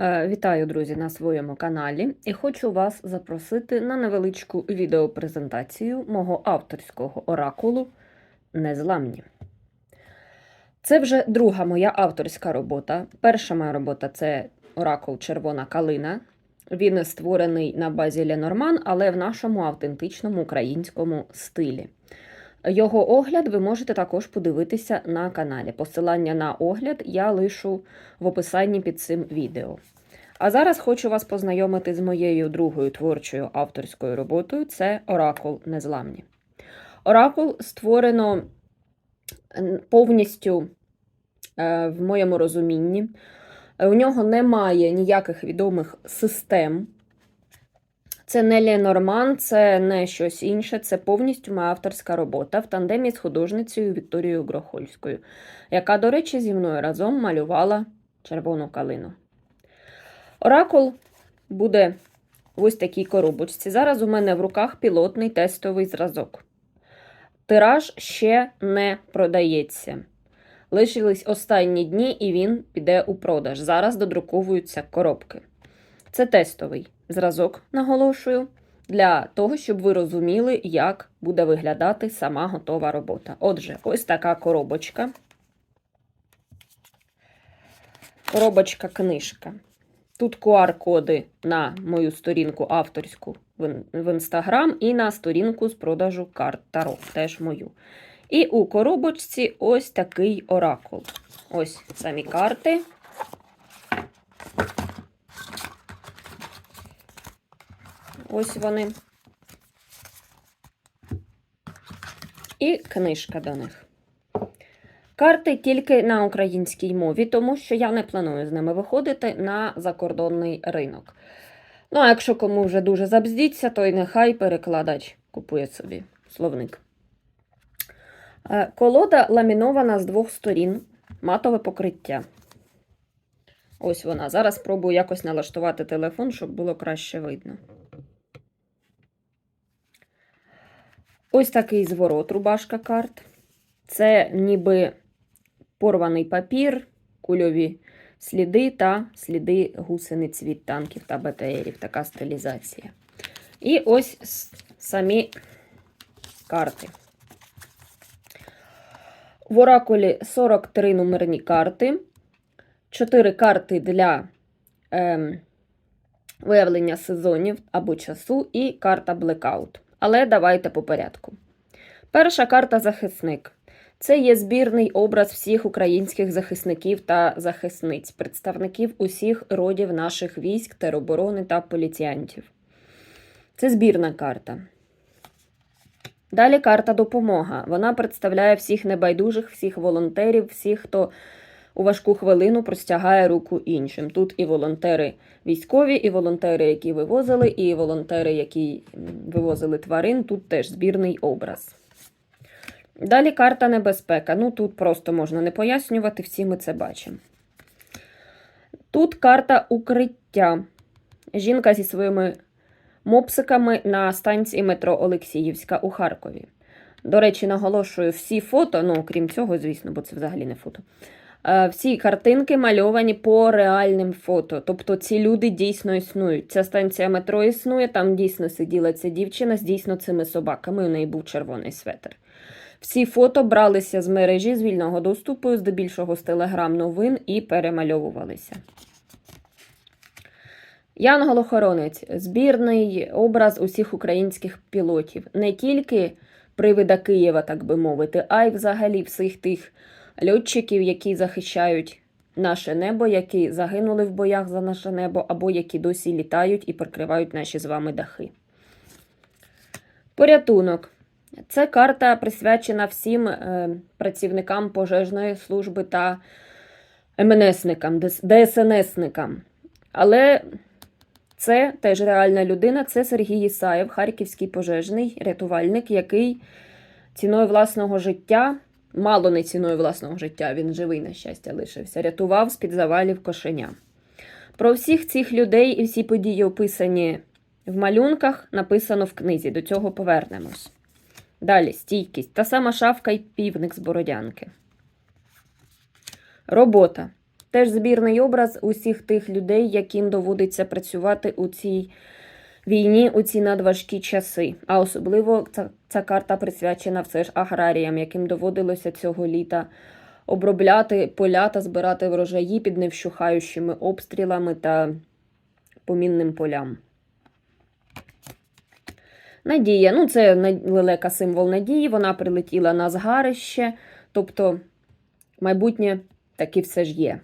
Е, Вітаю, друзі, на своєму каналі і хочу вас запросити на невеличку відеопрезентацію мого авторського оракулу Незламні. Це вже друга моя авторська робота. Перша моя робота це оракул Червона калина. Він створений на базі Ленорман, але в нашому автентичному українському стилі. Його огляд ви можете також подивитися на каналі. Посилання на огляд я лишу в описанні під цим відео. А зараз хочу вас познайомити з моєю другою творчою авторською роботою це Оракул Незламні. Оракул створено повністю е, в моєму розумінні. У нього немає ніяких відомих систем. Це не Ленорман, це не щось інше, це повністю моя авторська робота в тандемі з художницею Вікторією Грохольською, яка, до речі, зі мною разом малювала червону калину. Оракул буде в ось такій коробочці. Зараз у мене в руках пілотний тестовий зразок. Тираж ще не продається. Лишились останні дні, і він піде у продаж. Зараз додруковуються коробки. Це тестовий зразок, наголошую, для того, щоб ви розуміли, як буде виглядати сама готова робота. Отже, ось така коробочка. Коробочка-книжка. Тут QR-коди на мою сторінку авторську в інстаграм і на сторінку з продажу карт Таро, теж мою. І у коробочці ось такий оракул. Ось самі карти. Ось вони. І книжка до них. Карти тільки на українській мові, тому що я не планую з ними виходити на закордонний ринок. Ну, а якщо кому вже дуже забздіться, то й нехай перекладач купує собі словник. Е, Колода ламінована з двох сторін, матове покриття. Ось вона. Зараз спробую якось налаштувати телефон, щоб було краще видно. Ось такий зворот, рубашка карт. Це ніби порваний папір, кульові сліди та сліди гусениць від танків та БТРів. Така стилізація. І ось самі карти. В оракулі 43 номерні карти, 4 карти для ем, виявлення сезонів або часу, і карта Blackout. Але давайте по порядку. Перша карта захисник. Це є збірний образ всіх українських захисників та захисниць, представників усіх родів наших військ, тероборони та поліціянтів. Це збірна карта. Далі карта допомога. Вона представляє всіх небайдужих, всіх волонтерів, всіх, хто у важку хвилину простягає руку іншим. Тут і волонтери військові, і волонтери, які вивозили, і волонтери, які вивозили тварин. Тут теж збірний образ. Далі карта небезпека. Ну тут просто можна не пояснювати, всі ми це бачимо. Тут карта укриття. Жінка зі своїми мопсиками на станції метро Олексіївська у Харкові. До речі, наголошую, всі фото, ну крім цього, звісно, бо це взагалі не фото. Е, Всі картинки мальовані по реальним фото. Тобто ці люди дійсно існують. Ця станція метро існує, там дійсно сиділа ця дівчина з дійсно цими собаками. У неї був червоний светр. Всі фото бралися з мережі з вільного доступу, здебільшого з телеграм-новин, і перемальовувалися. Янгол-охоронець збірний образ усіх українських пілотів. Не тільки привида Києва, так би мовити, а й взагалі всіх тих льотчиків, які захищають наше небо, які загинули в боях за наше небо, або які досі літають і прикривають наші з вами дахи. Порятунок. Це карта присвячена всім е, працівникам пожежної служби та МНСникам, ДСНСникам. Але це теж реальна людина. Це Сергій Ісаєв, харківський пожежний рятувальник, який ціною власного життя, мало не ціною власного життя, він живий, на щастя, лишився, рятував з-під завалів кошеня. Про всіх цих людей і всі події описані в малюнках, написано в книзі. До цього повернемось. Далі стійкість. Та сама шавка й півник з бородянки. Робота. Теж збірний образ усіх тих людей, яким доводиться працювати у цій війні у ці надважкі часи. А особливо ця, ця карта присвячена все ж аграріям, яким доводилося цього літа обробляти поля та збирати врожаї під невщухаючими обстрілами та помінним полям. Надія, ну це лелека символ надії, вона прилетіла на згарище, тобто майбутнє таки все ж є.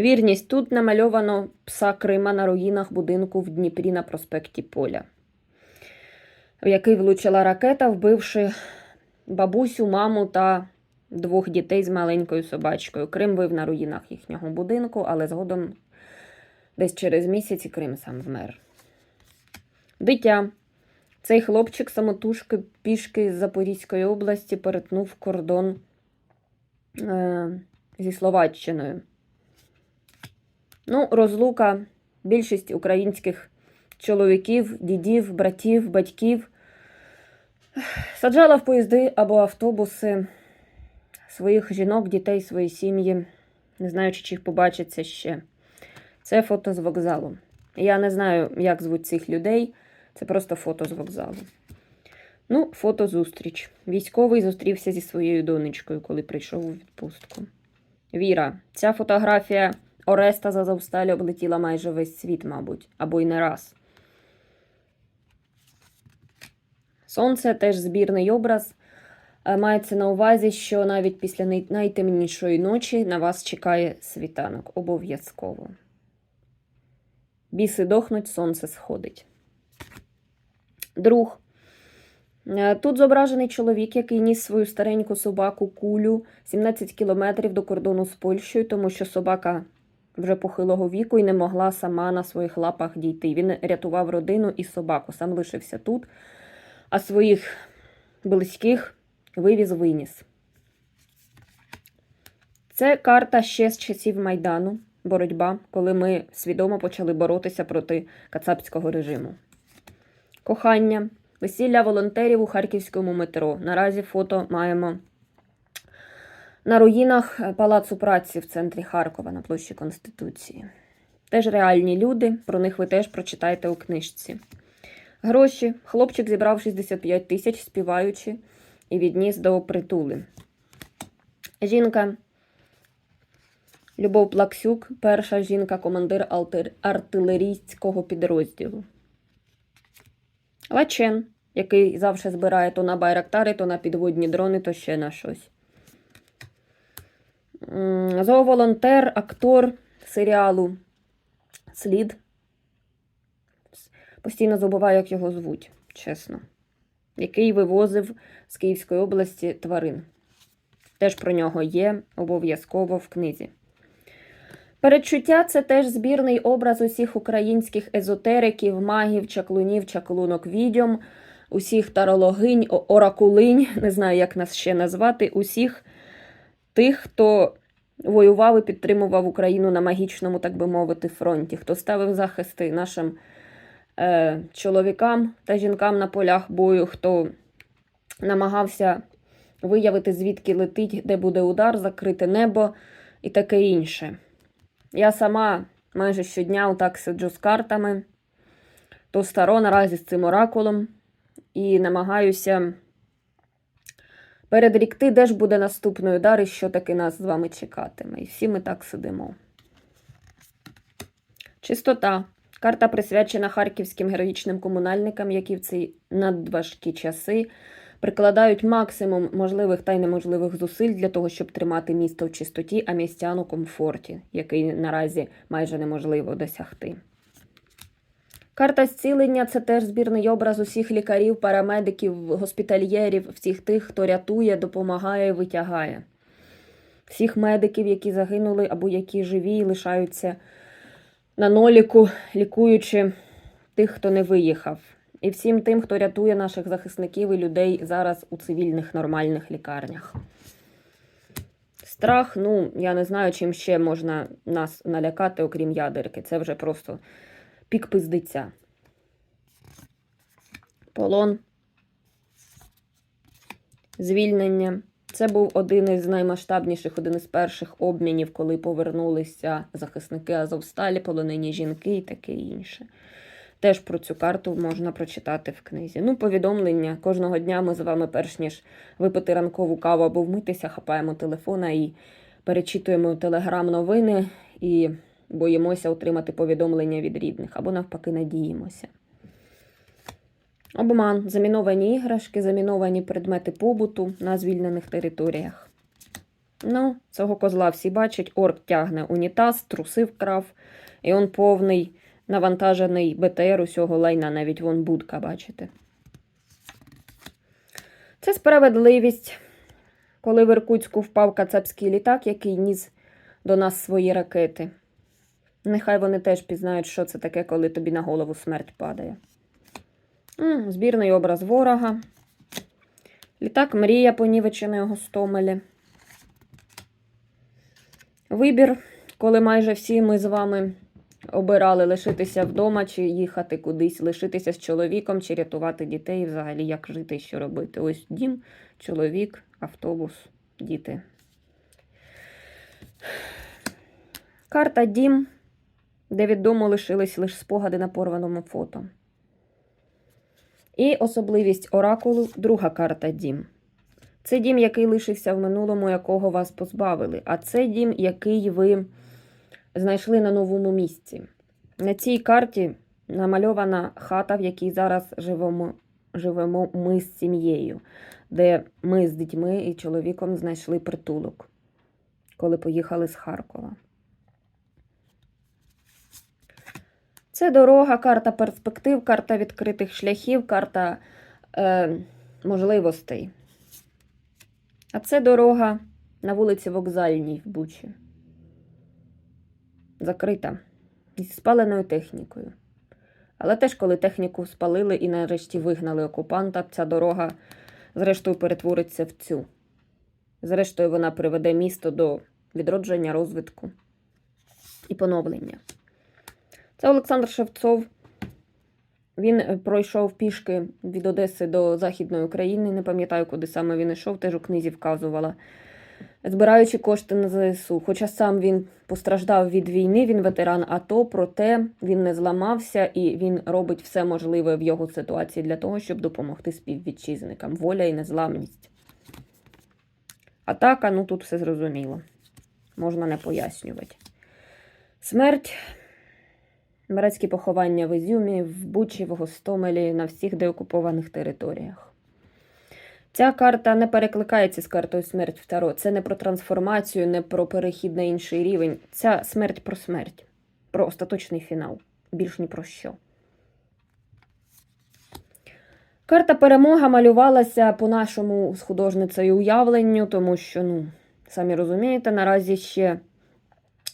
Вірність тут намальовано пса Крима на руїнах будинку в Дніпрі на проспекті Поля, в який влучила ракета, вбивши бабусю, маму та двох дітей з маленькою собачкою. Крим вив на руїнах їхнього будинку, але згодом десь через місяць Крим сам вмер. Дитя. Цей хлопчик самотужки пішки з Запорізької області перетнув кордон е, зі Словаччиною. Ну, розлука більшість українських чоловіків, дідів, братів, батьків саджала в поїзди або автобуси своїх жінок, дітей, свої сім'ї, не знаючи, чи їх побачиться ще. Це фото з вокзалу. Я не знаю, як звуть цих людей. Це просто фото з вокзалу. Ну, фото зустріч. Військовий зустрівся зі своєю донечкою, коли прийшов у відпустку. Віра. Ця фотографія Ореста з Азовсталі облетіла майже весь світ, мабуть, або й не раз. Сонце теж збірний образ. Е, Мається на увазі, що навіть після найтемнішої ночі на вас чекає світанок. Обов'язково. Біси дохнуть, сонце сходить. Друг. Е, Тут зображений чоловік, який ніс свою стареньку собаку кулю 17 кілометрів до кордону з Польщею, тому що собака вже похилого віку і не могла сама на своїх лапах дійти. Він рятував родину і собаку, сам лишився тут, а своїх близьких вивіз виніс. Це карта ще з часів Майдану, боротьба, коли ми свідомо почали боротися проти кацапського режиму. Кохання, весілля волонтерів у харківському метро. Наразі фото маємо на руїнах Палацу праці в центрі Харкова на площі Конституції. Теж реальні люди, про них ви теж прочитаєте у книжці. Гроші. Хлопчик зібрав 65 тисяч, співаючи, і відніс до притули. Жінка. Любов Плаксюк, перша жінка, командир артилерійського підрозділу. Лачен, який завжди збирає то на байрактари, то на підводні дрони, то ще на щось. Зооволонтер, актор серіалу Слід. Постійно забуваю, як його звуть, чесно. Який вивозив з Київської області тварин. Теж про нього є обов'язково в книзі. Передчуття це теж збірний образ усіх українських езотериків, магів, чаклунів, чаклунок відьом, усіх тарологинь, оракулинь, не знаю, як нас ще назвати, усіх тих, хто воював і підтримував Україну на магічному, так би мовити, фронті, хто ставив захисти нашим е, чоловікам та жінкам на полях бою, хто намагався виявити, звідки летить, де буде удар, закрити небо і таке інше. Я сама майже щодня отак сиджу з картами, то старо наразі з цим оракулом, і намагаюся передрікти, де ж буде наступний удар що таки нас з вами чекатиме. І всі ми так сидимо. Чистота. Карта присвячена харківським героїчним комунальникам, які в ці надважкі часи прикладають максимум можливих та й неможливих зусиль для того, щоб тримати місто в чистоті, а містян у комфорті, який наразі майже неможливо досягти. Карта зцілення це теж збірний образ усіх лікарів, парамедиків, госпітальєрів, всіх тих, хто рятує, допомагає витягає. Всіх медиків, які загинули або які живі і лишаються на ноліку, лікуючи тих, хто не виїхав. І всім тим, хто рятує наших захисників і людей зараз у цивільних нормальних лікарнях. Страх, ну, я не знаю, чим ще можна нас налякати, окрім ядерки. Це вже просто пік пиздиця. Полон. Звільнення. Це був один із наймасштабніших, один із перших обмінів, коли повернулися захисники Азовсталі, полонені жінки і таке інше. Теж про цю карту можна прочитати в книзі. Ну, повідомлення. Кожного дня ми з вами, перш ніж випити ранкову каву або вмитися, хапаємо телефона і перечитуємо телеграм-новини і боїмося отримати повідомлення від рідних, або навпаки надіємося. Обман, заміновані іграшки, заміновані предмети побуту на звільнених територіях. Ну, цього козла всі бачать, орк тягне унітаз, труси вкрав, і он повний навантажений БТР усього лайна, навіть вон будка, бачите. Це справедливість, коли в Іркутську впав кацапський літак, який ніс до нас свої ракети. Нехай вони теж пізнають, що це таке, коли тобі на голову смерть падає. М, Збірний образ ворога. Літак мрія понівеченої Гостомелі. Вибір, коли майже всі ми з вами обирали лишитися вдома чи їхати кудись, лишитися з чоловіком, чи рятувати дітей, взагалі як жити і що робити. Ось дім, чоловік, автобус, діти. Карта дім, де від дому лишились лише спогади на порваному фото. І особливість оракулу друга карта дім. Це дім, який лишився в минулому, якого вас позбавили. А це дім, який ви знайшли на новому місці. На цій карті намальована хата, в якій зараз живемо, живемо ми з сім'єю, де ми з дітьми і чоловіком знайшли притулок, коли поїхали з Харкова. Це дорога, карта перспектив, карта відкритих шляхів, карта е, можливостей. А це дорога на вулиці Вокзальній в Бучі. Закрита. Із спаленою технікою. Але теж, коли техніку спалили і нарешті вигнали окупанта, ця дорога, зрештою, перетвориться в цю. Зрештою, вона приведе місто до відродження, розвитку і поновлення. Це Олександр Шевцов. Він е, пройшов пішки від Одеси до Західної України. Не пам'ятаю, куди саме він йшов, теж у книзі вказувала. Збираючи кошти на ЗСУ. Хоча сам він постраждав від війни, він ветеран АТО, проте він не зламався і він робить все можливе в його ситуації для того, щоб допомогти співвітчизникам. Воля і незламність. Атака, ну тут все зрозуміло. Можна не пояснювати. Смерть. Мирецькі поховання в Ізюмі, в Бучі, в Гостомелі, на всіх деокупованих територіях. Ця карта не перекликається з картою смерть в Таро. Це не про трансформацію, не про перехід на інший рівень. Ця смерть про смерть, про остаточний фінал. Більш ні про що. Карта перемога малювалася по нашому з художницею уявленню, тому що, ну, самі розумієте, наразі ще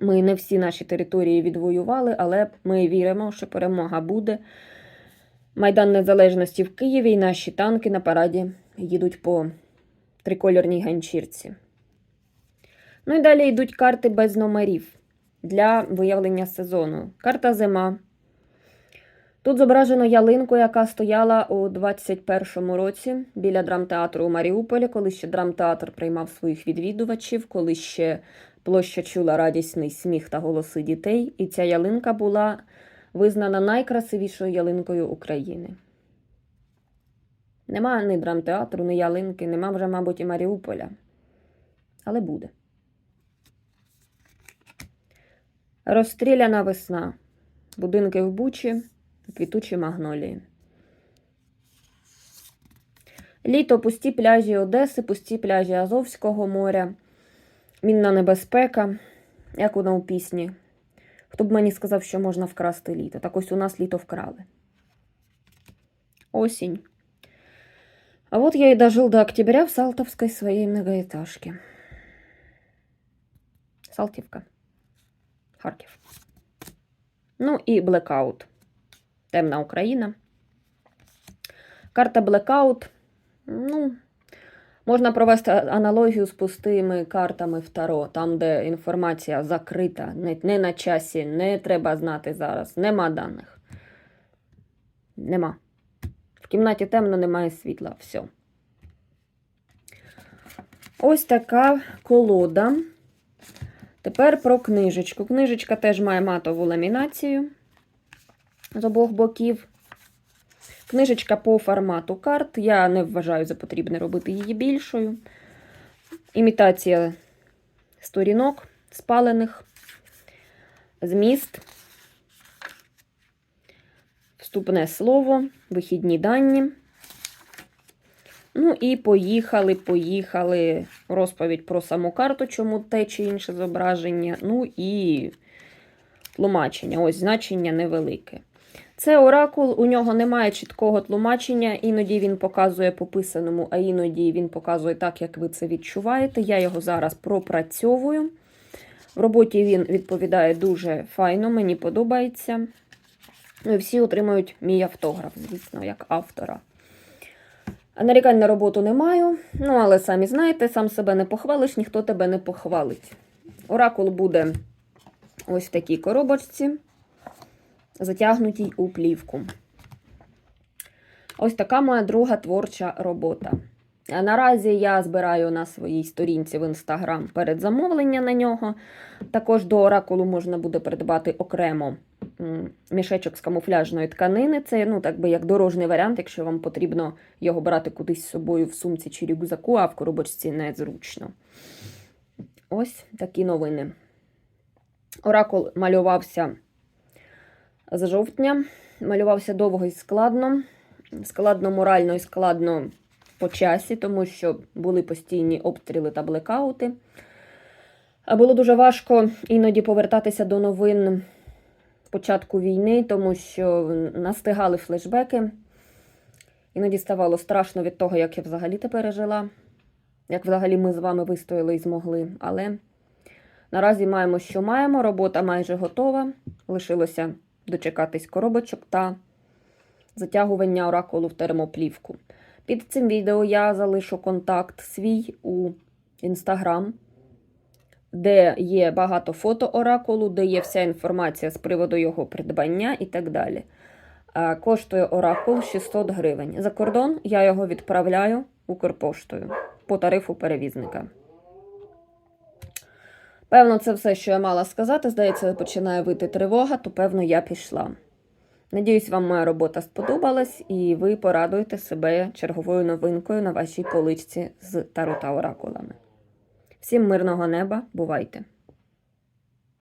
ми не всі наші території відвоювали, але ми віримо, що перемога буде. Майдан Незалежності в Києві і наші танки на параді їдуть по трикольорній ганчірці. Ну і далі йдуть карти без номерів для виявлення сезону. Карта зима. Тут зображено ялинку, яка стояла у 21-му році біля драмтеатру у Маріуполі, коли ще драмтеатр приймав своїх відвідувачів, коли ще площа чула радісний сміх та голоси дітей, і ця ялинка була визнана найкрасивішою ялинкою України. Нема ні драмтеатру, ні ялинки, нема вже, мабуть, і Маріуполя. Але буде. Розстріляна весна. Будинки в Бучі, квітучі магнолії. Літо пусті пляжі Одеси, пусті пляжі Азовського моря, мінна небезпека, як воно у пісні. Хто б мені сказав, що можна вкрасти літо? Так ось у нас літо вкрали. Осень. А вот я и дожил до октября в Салтовской своей многоэтажке. Салтівка. Харків. Ну і блекаут. Темна Україна. Карта блекаут. Ну, можна провести аналогію з пустими картами в Таро, там, де інформація закрита, не, не на часі, не треба знати зараз. Нема даних. Нема. В кімнаті темно, немає світла. Все. Ось така колода. Тепер про книжечку. Книжечка теж має матову ламінацію з обох боків. Книжечка по формату карт. Я не вважаю за потрібне робити її більшою. Імітація сторінок спалених, зміст, вступне слово, вихідні дані. Ну і поїхали, поїхали. Розповідь про саму карту, чому те чи інше зображення. Ну і тлумачення. Ось значення невелике. Це оракул, у нього немає чіткого тлумачення, іноді він показує по писаному, а іноді він показує так, як ви це відчуваєте. Я його зараз пропрацьовую. В роботі він відповідає дуже файно, мені подобається. Ну всі отримують мій автограф, звісно, як автора. Нарікань на роботу не маю, ну але самі знаєте, сам себе не похвалиш, ніхто тебе не похвалить. Оракул буде ось в такій коробочці, затягнутій у плівку. Ось така моя друга творча робота. Наразі я збираю на своїй сторінці в інстаграм передзамовлення на нього. Також до оракулу можна буде придбати окремо мішечок з камуфляжної тканини. Це ну, так би як дорожній варіант, якщо вам потрібно його брати кудись з собою в сумці чи рюкзаку, а в коробочці незручно. Ось такі новини. Оракул малювався з жовтня, малювався довго і складно. Складно морально і складно по часі, тому що були постійні обстріли та блекаути. Було дуже важко іноді повертатися до новин початку війни, тому що настигали флешбеки. Іноді ставало страшно від того, як я взагалі те пережила, як взагалі ми з вами вистояли і змогли. Але наразі маємо, що маємо. Робота майже готова. Лишилося дочекатись коробочок та затягування оракулу в термоплівку. Під цим відео я залишу контакт свій у інстаграм, де є багато фото оракулу, де є вся інформація з приводу його придбання і так далі. Коштує оракул 600 гривень. За кордон я його відправляю Укрпоштою по тарифу перевізника. Певно, це все, що я мала сказати. Здається, починає вити тривога, то певно я пішла. Надіюсь, вам моя робота сподобалась, і ви порадуєте себе черговою новинкою на вашій поличці з таро та оракулами. Всім мирного неба, бувайте!